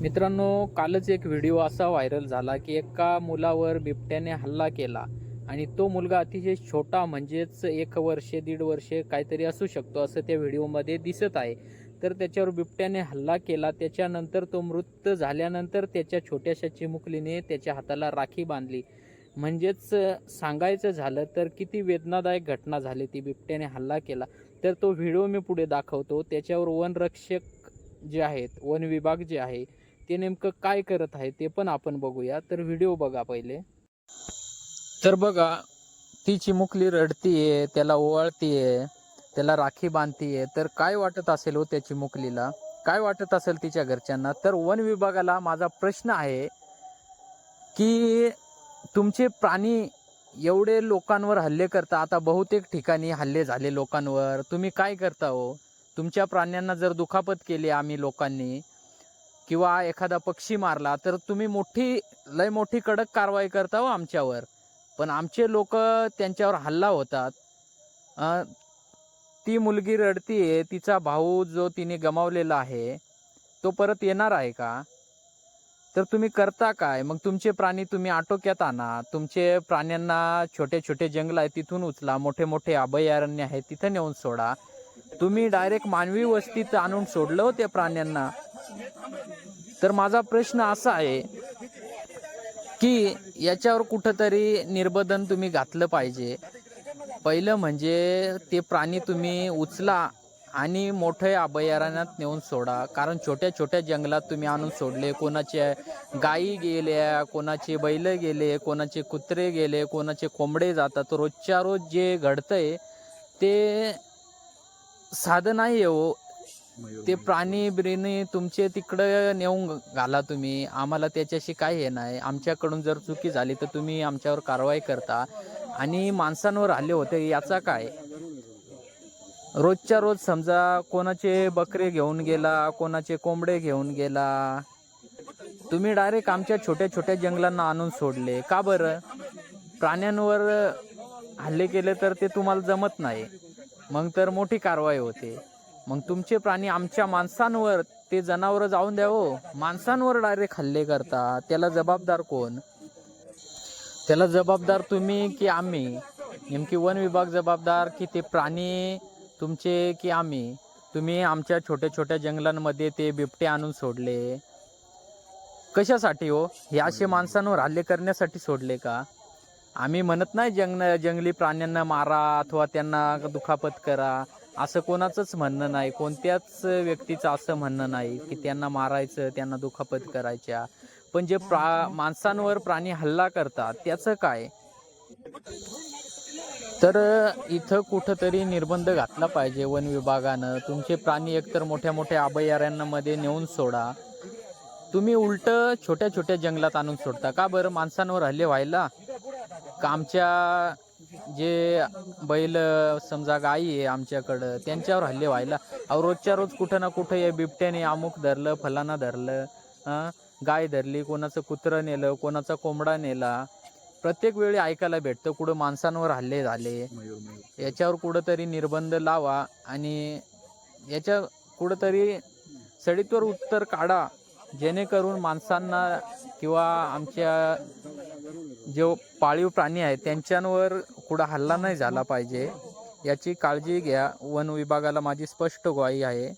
मित्रांनो कालच एक व्हिडिओ असा व्हायरल झाला की एका मुलावर बिबट्याने हल्ला केला आणि तो मुलगा अतिशय छोटा म्हणजेच एक वर्षे दीड वर्षे काहीतरी असू शकतो असं त्या व्हिडिओमध्ये दिसत आहे. तर त्याच्यावर बिबट्याने हल्ला केला. त्याच्यानंतर तो मृत झाल्यानंतर त्याच्या छोट्याशा चिमुकलीने त्याच्या हाताला राखी बांधली. म्हणजेच सांगायचं झालं तर किती वेदनादायक घटना झाली ती. बिबट्याने हल्ला केला. तर तो व्हिडिओ मी पुढे दाखवतो. त्याच्यावर वनरक्षक जे आहेत वन विभाग जे आहे ते नेमकं काय करत आहे ते पण आपण बघूया. तर व्हिडिओ बघा पहिले. तर बघा ती चिमुकली रडतीये त्याला ओवाळतीये त्याला राखी बांधतीये. तर काय वाटत असेल हो त्या चिमुकलीला? काय वाटत असेल तिच्या घरच्यांना? तर वन विभागाला माझा प्रश्न आहे की तुमचे प्राणी एवढे लोकांवर हल्ले करता आता बहुतेक ठिकाणी हल्ले झाले लोकांवर. तुम्ही काय करता हो? तुमच्या प्राण्यांना जर दुखापत केली आम्ही लोकांनी किंवा एखादा पक्षी मारला तर तुम्ही मोठी लय मोठी कडक कारवाई करता हो आमच्यावर. पण आमचे लोक त्यांच्यावर हल्ला होतात. ती मुलगी रडतीये तिचा भाऊ जो तिने गमावलेला आहे तो परत येणार आहे का? तर तुम्ही करता काय? मग तुमचे प्राणी तुम्ही आटोक्यात आणा. तुमचे प्राण्यांना छोटे छोटे जंगल आहे तिथून उचला. मोठे मोठे अभयारण्य आहे तिथं नेऊन सोडा. तुम्ही डायरेक्ट मानवी वस्तीत आणून सोडलं हो त्या प्राण्यांना. तर माझा प्रश्न असा आहे की याच्यावर कुठंतरी निर्बंधन तुम्ही घातलं पाहिजे. पहिलं म्हणजे ते प्राणी तुम्ही उचला आणि मोठ्या अभयारण्यात नेऊन सोडा. कारण छोट्या छोट्या जंगलात तुम्ही आणून सोडले कोणाचे गायी गेल्या कोणाचे बैल गेले कोणाचे कुत्रे गेले कोणाचे कोंबडे जातात. रोजच्या रोज जे घडतंय ते साधं नाही आहे हो. ते प्राणी बिणी तुमचे तिकडं नेऊन घाला तुम्ही. आम्हाला त्याच्याशी काय हे नाही. आमच्याकडून जर चुकी झाली तर तुम्ही आमच्यावर कारवाई करता. आणि माणसांवर आले होते याचा काय? रोजच्या रोज समजा कोणाचे बकरे घेऊन गेला कोणाचे कोंबडे घेऊन गेला तुम्ही डायरेक्ट आमच्या छोट्या छोट्या जंगलांना आणून सोडले. का बरं? प्राण्यांवर हल्ले केले तर ते तुम्हाला जमत नाही. मग तर मोठी कारवाई होते. मग तुमचे प्राणी आमच्या माणसांवर ते जनावरं जाऊन द्या हो. माणसांवर डायरेक्ट हल्ले करता. त्याला जबाबदार कोण? त्याला जबाबदार तुम्ही की आम्ही? नेमकी वन विभाग जबाबदार की ते प्राणी तुमचे की आम्ही? तुम्ही आमच्या छोट्या छोट्या जंगलांमध्ये ते बिबटे आणून सोडले. कशासाठी हो? हे असे माणसांवर हल्ले करण्यासाठी सोडले का? आम्ही म्हणत नाही जंग जंगली प्राण्यांना मारा अथवा त्यांना दुखापत करा. असं कोणाचंच म्हणणं नाही. कोणत्याच व्यक्तीचं असं म्हणणं नाही की त्यांना मारायचं त्यांना दुखापत करायच्या. पण जे प्रा माणसांवर प्राणी हल्ला करतात त्याचं काय? तर इथं कुठंतरी निर्बंध घातला पाहिजे वन विभागानं. तुमचे प्राणी एकतर मोठ्या मोठ्या अभयारण्यांमध्ये नेऊन सोडा. तुम्ही उलट छोट्या छोट्या जंगलात आणून सोडता. का बरं? माणसांवर हल्ले व्हायला? का आमच्या जे बैल समजा गायी आहे आमच्याकडं त्यांच्यावर हल्ले व्हायला? अहो रोजच्या रोज कुठं ना कुठं या बिबट्याने अमुक धरलं फलाना धरलं गाय धरली कोणाचं कुत्रं नेलं कोणाचा कोंबडा नेला प्रत्येक वेळी ऐकायला भेटतं. कुठं माणसांवर हल्ले झाले याच्यावर कुठंतरी निर्बंध लावा आणि याच्या कुठंतरी सडीतवर उत्तर काढा जेणेकरून माणसांना किंवा आमच्या जे पाळीव प्राणी आहेत त्यांच्यावर कुठं हल्ला नाही झाला पाहिजे. याची काळजी घ्या. वन विभागाला माझी स्पष्ट ग्वाही आहे.